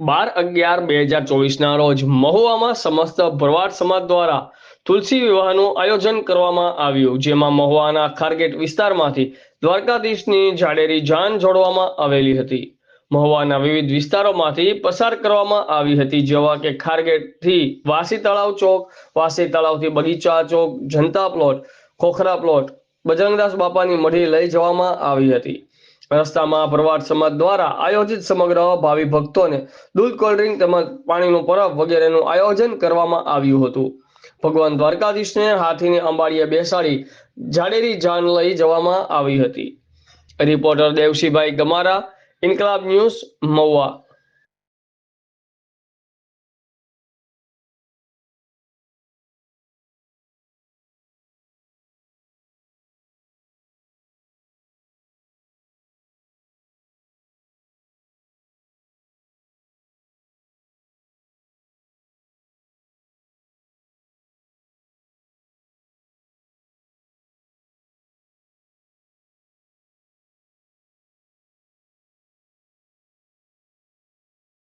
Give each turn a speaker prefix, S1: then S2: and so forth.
S1: બાર અગિયાર બે હજાર ચોવીસના રોજ મહુવામાં સમસ્ત ભરવાડ સમાજ દ્વારા તુલસી વિવાહનું આયોજન કરવામાં આવ્યું, જેમાં મહુવાના ખારગેટ વિસ્તારમાંથી દ્વારકાધીશની જાડેરી જાન જોડવામાં આવેલી હતી. મહુવાના વિવિધ વિસ્તારોમાંથી પસાર કરવામાં આવી હતી, જેવા કે ખારગેટથી વાસી તળાવ ચોક, વાસી તળાવથી બગીચા ચોક, જનતા પ્લોટ, ખોખરા પ્લોટ, બજરંગદાસ બાપાની મઢી લઈ જવામાં આવી હતી. રસ્તામાં ભરવાડ સમાજ દ્વારા આયોજિત સમગ્ર ભાવિ ભક્તોને દૂધ કોલ્ડ્રિંક તેમજ પાણીનું પરબ વગેરેનું આયોજન કરવામાં આવ્યું હતું. ભગવાન દ્વારકાધીશને હાથીને અંબાડીએ બેસાડી જાડેરી જાન લઈ જવામાં આવી હતી. Reporter Devshibhai Gamara, Inquilab news Mahuva.